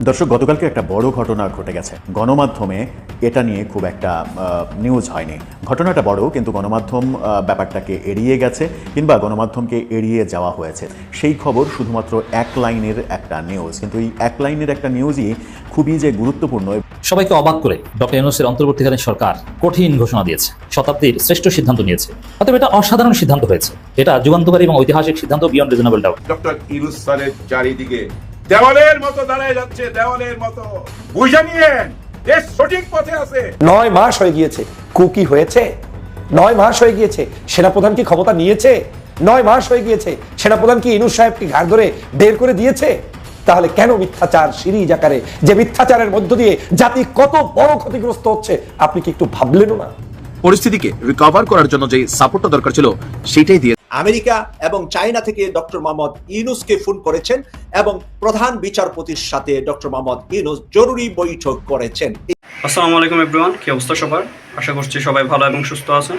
দর্শক গতকালকে একটা বড় ঘটনা ঘটে গেছে। গণমাধ্যমে এটা নিয়ে খুব একটা নিউজ হয়নি। ঘটনাটা বড় কিন্তু গণমাধ্যম আহ, ব্যাপারটাকে এড়িয়ে গেছে কিংবা গণমাধ্যমকে এড়িয়ে যাওয়া হয়েছে। সেই খবর শুধুমাত্র এক লাইনের একটা নিউজ কিন্তু এই এক লাইনের একটা নিউজই খুবই যে গুরুত্বপূর্ণ সবাইকে অবাক করে ডক্টর ইউনুসের অন্তর্বর্তীকালীন সরকার কঠিন ঘোষণা দিয়েছে শতাব্দীর শ্রেষ্ঠ সিদ্ধান্ত নিয়েছে। অতএব এটা অসাধারণ সিদ্ধান্ত হয়েছে। এটা যুগান্তকারী এবং ঐতিহাসিক সিদ্ধান্ত beyond reasonable doubt doctor Yunus স্যারের চারিদিকে দেওয়ালের মতো দাঁড়ায় যাচ্ছে দেওয়ালের মতো। বুঝে নিয়েন দেশ সঠিক পথে আছে। নয় মাস হয়ে গিয়েছে। কুকি হয়েছে? নয় মাস হয়ে গিয়েছে। সেনাপ্রধান কি ক্ষমতা নিয়েছে? নয় মাস হয়ে গিয়েছে। সেনাপ্রধান কি ইনুস সাহেবকে ঘাড় ধরে বের করে দিয়েছে? তাহলে কেন মিথ্যাচার সিরিজ আকারে? যে মিথ্যাচারের মধ্য দিয়ে জাতি কত বড় ক্ষতিগ্রস্ত হচ্ছে আপনি কি একটু ভাবলেনও না? পরিস্থিতিকে রিকভার করার জন্য যে সাপোর্টটা দরকার ছিল সেটাই দিয়ে আমেরিকা এবং চায়না থেকে ডক্টর মোহাম্মদ ইউনুসকে ফোন করেছেন এবং প্রধান বিচারপতির সাথে ডক্টর মোহাম্মদ ইউনুস জরুরি বৈঠক করেছেন। আসসালামু আলাইকুম এভরিওয়ান কি অবস্থা সবার? আশা করছি সবাই ভালো এবং সুস্থ আছেন।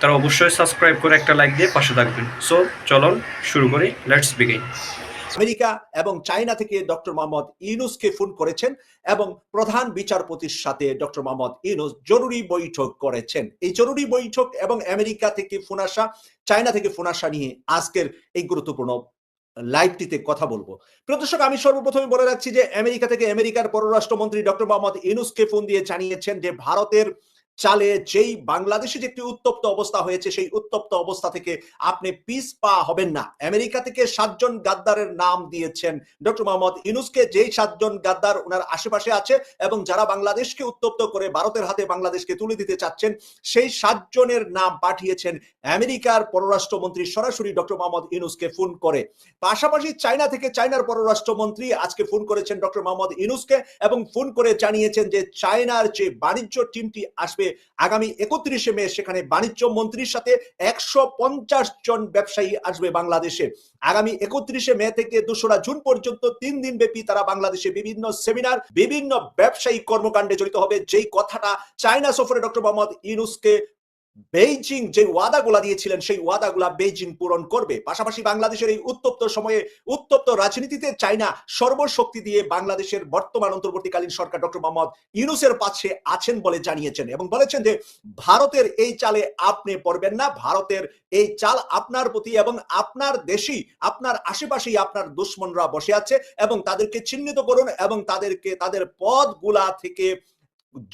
তারা অবশ্যই সাবস্ক্রাইব করে একটা লাইক দিয়ে পাশে থাকবেন। সো চলুন শুরু করি। লেটস বিগিন আমেরিকা এবং চায়না থেকে ডক্টর মোহাম্মদ ইউনুসকে ফোন করেছেন এবং প্রধান বিচারপতির সাথে ডক্টর মোহাম্মদ ইউনুস জরুরি বৈঠক করেছেন। এই জরুরি বৈঠক এবং আমেরিকা থেকে ফোন আসা, চায়না থেকে ফোন আসা নিয়ে আজকের এই গুরুত্বপূর্ণ লাইভটিতে কথা বলব। প্রিয় দর্শক আমি সর্বপ্রথমে বলে রাখছি যে আমেরিকা থেকে আমেরিকার পররাষ্ট্রমন্ত্রী ডক্টর মোহাম্মদ ইউনুসকে ফোন দিয়ে জানিয়েছেন যে ভারতের চালে যেই বাংলাদেশে যে একটি উত্তপ্ত অবস্থা হয়েছে, সেই উত্তপ্ত অবস্থা থেকে আপনি পিস পা হবেন না। আমেরিকা থেকে সাতজন গাদ্দারের নাম দিয়েছেন। ডক্টর মোহাম্মদ ইউনুসকে যেই সাতজন গাদ্দার ওনার আশেপাশে আছে এবং যারা বাংলাদেশকে উত্তপ্ত করে ভারতের হাতে বাংলাদেশকে তুলে দিতে চাচ্ছেন, সেই সাতজনের নাম পাঠিয়েছেন আমেরিকার পররাষ্ট্রমন্ত্রী, সরাসরি ডক্টর মোহাম্মদ ইউনুসকে ফোন করে। পাশাপাশি চায়না থেকে চায়নার পররাষ্ট্রমন্ত্রী আজকে ফোন করেছেন ডক্টর মোহাম্মদ ইউনুসকে এবং ফোন করে জানিয়েছেন যে চায়নার যে বাণিজ্য টিমটি আসবে আগামী একত্রিশে মে সেখানে বাণিজ্য মন্ত্রীর সাথে একশো পঞ্চাশ জন ব্যবসায়ী আসবে বাংলাদেশে। আগামী একত্রিশে মে থেকে দোসরা জুন পর্যন্ত তিন দিন ব্যাপী তারা বাংলাদেশে বিভিন্ন সেমিনার, বিভিন্ন ব্যবসায়ী কর্মকাণ্ডে জড়িত হবে। যেই কথাটা চায়না সফরে ডক্টর মোহাম্মদ ইউনুসকে বেইজিং যে ওয়াদাগুলা দিয়েছিলেন, সেই ওয়াদাগুলা বেইজিং পূরণ করবে। পাশাপাশি বাংলাদেশের এই উত্তপ্ত সময়ে উত্তপ্ত রাজনীতিতে চায়না সর্বশক্তি দিয়ে বাংলাদেশের বর্তমান অন্তর্বর্তীকালীন সরকার ডক্টর মোহাম্মদ ইউনুসের পাশে আছেন বলে জানিয়েছেন এবং বলেছেন যে, ভারতের এই চালে আপনি পড়বেন না, ভারতের এই চাল আপনার প্রতি এবং আপনার দেশই, আপনার আশেপাশেই আপনার দুশ্মনরা বসে আছে এবং তাদেরকে চিহ্নিত করুন এবং তাদেরকে, তাদের পদগুলা থেকে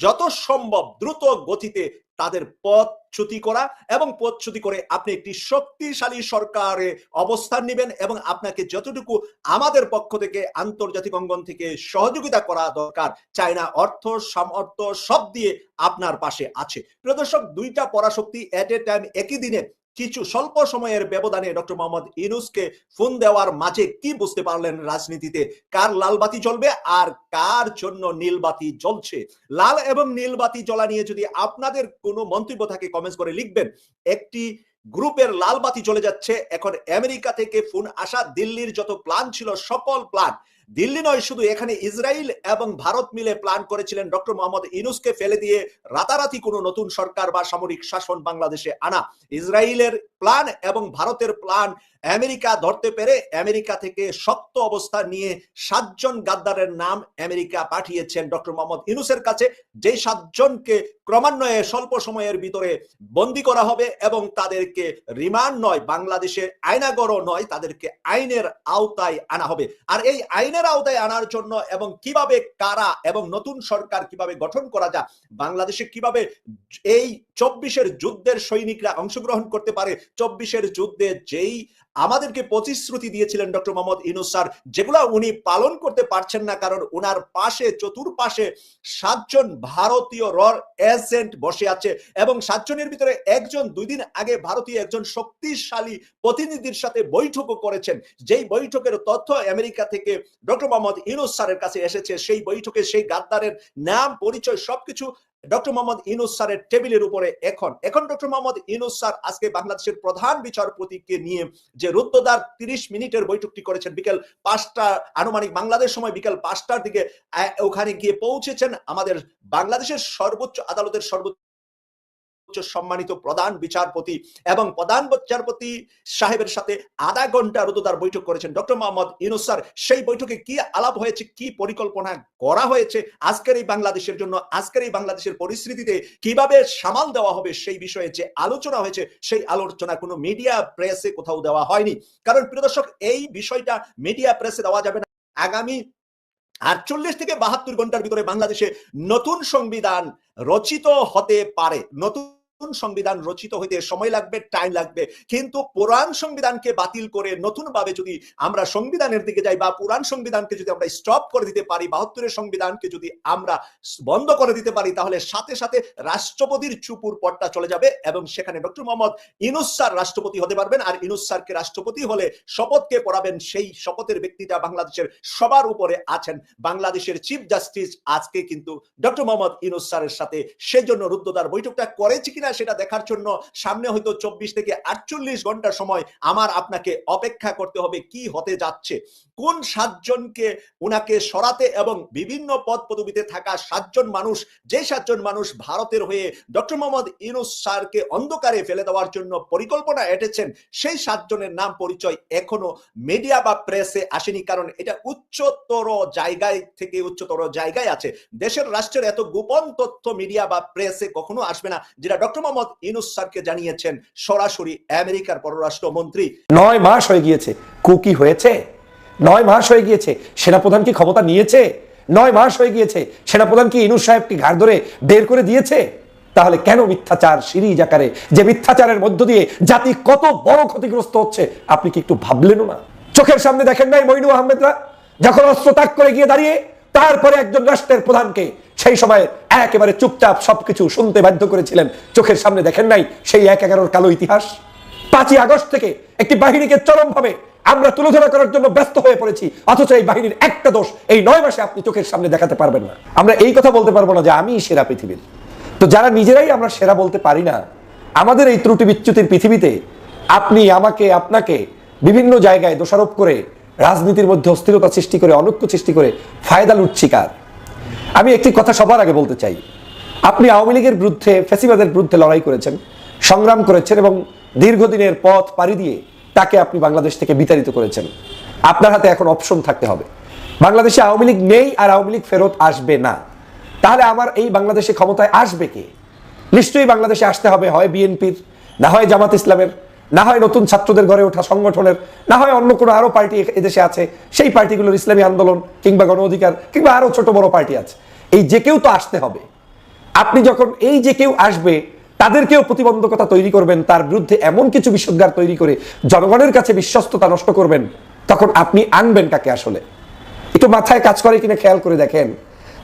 যত সম্ভব দ্রুত গতিতে তাদের পথ চ্যুতি করা এবং পথ চ্যুতি করে আপনি একটি শক্তিশালী সরকারে অবস্থান নেবেন এবং আপনাকে যতটুকু আমাদের পক্ষ থেকে আন্তর্জাতিক অঙ্গন থেকে সহযোগিতা করা দরকার, চায়না অর্থ, সামর্থ্য সব দিয়ে আপনার পাশে আছে। প্রিয় দর্শক, দুইটা পরাশক্তি এট এ টাইম একই দিনে কিছু স্বল্প সময়ের ব্যবধানে ডক্টর মোহাম্মদ ইনুসকে ফোন দেওয়ার মাঝে কি বুঝতে পারলেন রাজনীতিতে? কার লাল বাতি জ্বলবে আর কার জন্য নীল বাতি জ্বলছে? লাল এবং নীল বাতি জ্বলা নিয়ে যদি আপনাদের কোনো মন্তব্য থাকে কমেন্টস করে লিখবেন। একটি গ্রুপের লাল বাতি চলে যাচ্ছে। এখন আমেরিকা থেকে ফোন আসা, দিল্লির যত প্ল্যান ছিল, সকল প্ল্যান দিল্লি নয়, শুধু এখানে ইসরায়েল এবং ভারত মিলে প্ল্যান করেছিলেন ডক্টর মোহাম্মদ ইনুসকে ফেলে দিয়ে রাতারাতি কোনো নতুন সরকার বা সামরিক শাসন বাংলাদেশে আনা। ইসরায়েলের প্ল্যান এবং ভারতের প্ল্যান আমেরিকা ধরতে পেরে আমেরিকা থেকে শক্ত অবস্থা নিয়ে সাতজন গাদ্দারের নাম আমেরিকা পাঠিয়েছেন ডক্টর মোহাম্মদ ইনুসের কাছে। যে সাতজনকে ক্রমান্বয়ে স্বল্প সময়ের ভিতরে বন্দি করা হবে এবং তাদেরকে রিমান্ড নয়, বাংলাদেশে আইনাগর নয়, তাদেরকে আইনের আওতায় আনা হবে। আর এই আইনের আওতায় আনার জন্য এবং কীভাবে কারা এবং নতুন সরকার কীভাবে গঠন করা যায়, বাংলাদেশে কীভাবে এই চব্বিশের যুদ্ধের সৈনিকরা অংশগ্রহণ করতে পারে, চব্বিশের যুদ্ধে যেই আমাদেরকে প্রতিশ্রুতি দিয়েছিলেন ডক্টর মোহাম্মদ ইনুস স্যার, যেগুলো উনি পালন করতে পারছেন না কারণ উনার পাশে, চতুর্পাশে সাতজন ভারতীয় র এজেন্ট বসে আছে এবং সাতজনের ভিতরে একজন দুই দিন আগে ভারতীয় একজন শক্তিশালী প্রতিনিধির সাথে বৈঠকও করেছেন। যেই বৈঠকের তথ্য আমেরিকা থেকে ডক্টর মোহাম্মদ ইনুস স্যারের কাছে এসেছে, সেই বৈঠকে সেই গাদ্দারের নাম, পরিচয় সবকিছু ডক্টর মোহাম্মদ ইনুস স্যারের টেবিলের উপরে এখন এখন ডক্টর মোহাম্মদ ইনুস স্যার আজকে বাংলাদেশের প্রধান বিচারপতিকে নিয়ে যে রুদ্রদার তিরিশ মিনিটের বৈঠকটি করেছেন, বিকেল পাঁচটা, আনুমানিক বাংলাদেশ সময় বিকেল পাঁচটার দিকে ওখানে গিয়ে পৌঁছেছেন আমাদের বাংলাদেশের সর্বোচ্চ আদালতের সর্বোচ্চ সম্মানিত প্রধান বিচারপতি এবং প্রধান বিচারপতি সাহেবের সাথে আধা ঘণ্টা রুদ্রদার বৈঠক করেছেন ডক্টর মোহাম্মদ ইনুস স্যার। সেই বৈঠকে কি আলাপ হয়েছে, কি পরিকল্পনা করা হয়েছে, আজকের এই বাংলাদেশের জন্য, আজকের এই বাংলাদেশের পরিস্থিতিতে কীভাবে সামাল দেওয়া হবে সেই বিষয়ে যে আলোচনা হয়েছে, সেই আলোচনা কোনো মিডিয়া প্রেসে কোথাও দেওয়া হয়নি। কারণ প্রিয় দর্শক, এই বিষয়টা মিডিয়া প্রেসে দেওয়া যাবে না। আগামী আটচল্লিশ থেকে বাহাত্তর ঘণ্টার ভিতরে বাংলাদেশে নতুন সংবিধান রচিত হতে পারে, নতুন সংবিধান রচিত হইতে সময় লাগবে টাইম লাগবে। কিন্তু পুরাণ সংবিধানকে বাতিল করে নতুন ভাবে যদি আমরা সংবিধানের দিকে যাই বা পুরাণ সংবিধানকে যদি আমরা স্টপ করে দিতে পারি, বাহাত্তরের সংবিধানকে যদি আমরা বন্ধ করে দিতে পারি, তাহলে সাথে সাথে রাষ্ট্রপতির চুপুর পট্টা চলে যাবে এবং সেখানে ডক্টর মোহাম্মদ ইনুস স্যার রাষ্ট্রপতি হতে পারবেন। আর ইনুস স্যারকে রাষ্ট্রপতি হলে শপথকে পড়াবেন সেই শপথের ব্যক্তিটা বাংলাদেশের সবার উপরে আছেন। বাংলাদেশের চিফ জাস্টিস আজকে কিন্তু ডক্টর মোহাম্মদ ইনুস স্যারের সাথে সেজন্য রুদ্রদার বৈঠকটা করেছে কিনা সেটা দেখার জন্য সামনে হয়তো চব্বিশ থেকে আটচল্লিশ ঘণ্টা সময় আমার আপনাকে অপেক্ষা করতে হবে কি হতে যাচ্ছে। কোন সাতজনকে উনাকে সরাতে এবং বিভিন্ন পদ পদবিতে থাকা সাতজন মানুষ, যে সাতজন মানুষ ভারতের হয়ে ডক্টর মোহাম্মদ ইনুস স্যারকে অন্ধকারে ফেলে দেওয়ার জন্য পরিকল্পনা এঁটেছেন, সেই সাতজনের নাম পরিচয় এখনও মিডিয়া বা প্রেসে আসেনি। কারণ এটা উচ্চতর জায়গায় থেকে উচ্চতর জায়গায় আছে। দেশের রাষ্ট্রের এত গোপন তথ্য মিডিয়া বা প্রেসে কখনো আসবে না, যেটা ডক্টর স্যারকে জানিয়েছেন, সরাসরি আমেরিকার পররাষ্ট্রমন্ত্রী। নয় মাস হয়ে গিয়েছে। কুকি হয়েছে? নয় মাস হয়ে গিয়েছে। সেনাপ্রধান কি ক্ষমতা নিয়েছে? নয় মাস হয়ে গিয়েছে। সেনাপ্রধান কি ইনুস সাহেবকে ঘাড় ধরে বের করে দিয়েছে? তাহলে কেন মিথ্যাচার সিরিজ আকারে? যে মিথ্যাচারের মধ্য দিয়ে জাতি কত বড় ক্ষতিগ্রস্ত হচ্ছে, আপনি কি একটু ভাবলেনও না? চোখের সামনে দেখেন নাই মইনু আহমেদরা? যখন অস্ত্র ত্যাগ করে গিয়ে দাঁড়িয়ে, তারপরে একজন রাষ্ট্রের প্রধানকে সেই সময় একেবারে চুপচাপ সবকিছু শুনতে বাধ্য করেছিলেন। চোখের সামনে দেখেন নাই সেই এক এগারোর কালো ইতিহাস? পাঁচই আগস্ট থেকে একটি বাহিনীকে চরমভাবে আমরা তুলোধনা করার জন্য ব্যস্ত হয়ে পড়েছি। অথচ এই বাহিনীর একটা দোষ, এই নয় মাসে আপনি চোখের সামনে দেখাতে পারবেন না। আমরা এই কথা বলতে পারব না যে আমি সেরা পৃথিবীর। তো যারা নিজেরাই আমরা সেরা বলতে পারি না, আমাদের এই ত্রুটি বিচ্যুতির পৃথিবীতে আপনি আমাকে, আপনাকে বিভিন্ন জায়গায় দোষারোপ করে, রাজনীতির মধ্যে অস্থিরতা সৃষ্টি করে, অনৈক্য সৃষ্টি করে ফায়দা লুটছিকার আমি একটি কথা সবার আগে বলতে চাই। আপনি আওয়ামী লীগের বিরুদ্ধে ফেসিবাদের বিরুদ্ধে লড়াই করেছেন, সংগ্রাম করেছেন এবং দীর্ঘদিনের পথ পাড়ি দিয়ে তাকে আপনি বাংলাদেশ থেকে বিতাড়িত করেছেন। আপনার হাতে এখন অপশন থাকতে হবে। বাংলাদেশে আওয়ামী লীগ নেই আর আওয়ামী লীগ ফেরত আসবে না। তাহলে আমার এই বাংলাদেশে ক্ষমতায় আসবে কে? নিশ্চয়ই বাংলাদেশে আসতে হবে, হয় বিএনপির, না হয় জামাত ইসলামের। না হয় নতুন ছাত্রদের ঘরে ওঠা সংগঠনের, না হয় অন্য কোনো আরও পার্টি এদেশে আছে, সেই পার্টিগুলোর ইসলামী আন্দোলন কিংবা গণ অধিকার কিংবা আরও ছোট বড় পার্টি আছে। এই যে কেউ তো আসতে হবে। আপনি যখন এই যে কেউ আসবে, তাদেরকেও প্রতিবন্ধকতা তৈরি করবেন, তার বিরুদ্ধে এমন কিছু বিষোদ্গার তৈরি করে জনগণের কাছে বিশ্বস্ততা নষ্ট করবেন, তখন আপনি আনবেন কাকে আসলে? একটু মাথায় কাজ করে কিনা খেয়াল করে দেখেন।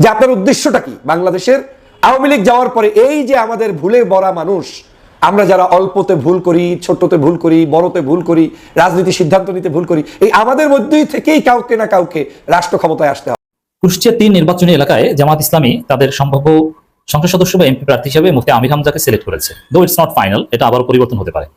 যে আপনার উদ্দেশ্যটা কি? বাংলাদেশের আওয়ামী লীগ যাওয়ার পরে এই যে আমাদের ভুলে বড়া মানুষ আমরা যারা অল্পতে ভুল করি ছোটতে ভুল করি, বড়তে ভুল করি, রাজনীতি সিদ্ধান্ত নিতে ভুল করি, এই আমাদের মধ্যেই থেকেই কাউকে না কাউকে রাষ্ট্র ক্ষমতায় আসতে হবে। কুষ্টিয়া তিন নির্বাচনী এলাকায় জামাত ইসলামী তাদের সম্ভাব্য সংসদ সদস্য বা এমপি প্রার্থী হিসেবে মুফতি আমির হামজাকে সিলেক্ট করেছে। দো ইটস নট ফাইনাল এটা আবার পরিবর্তন হতে পারে।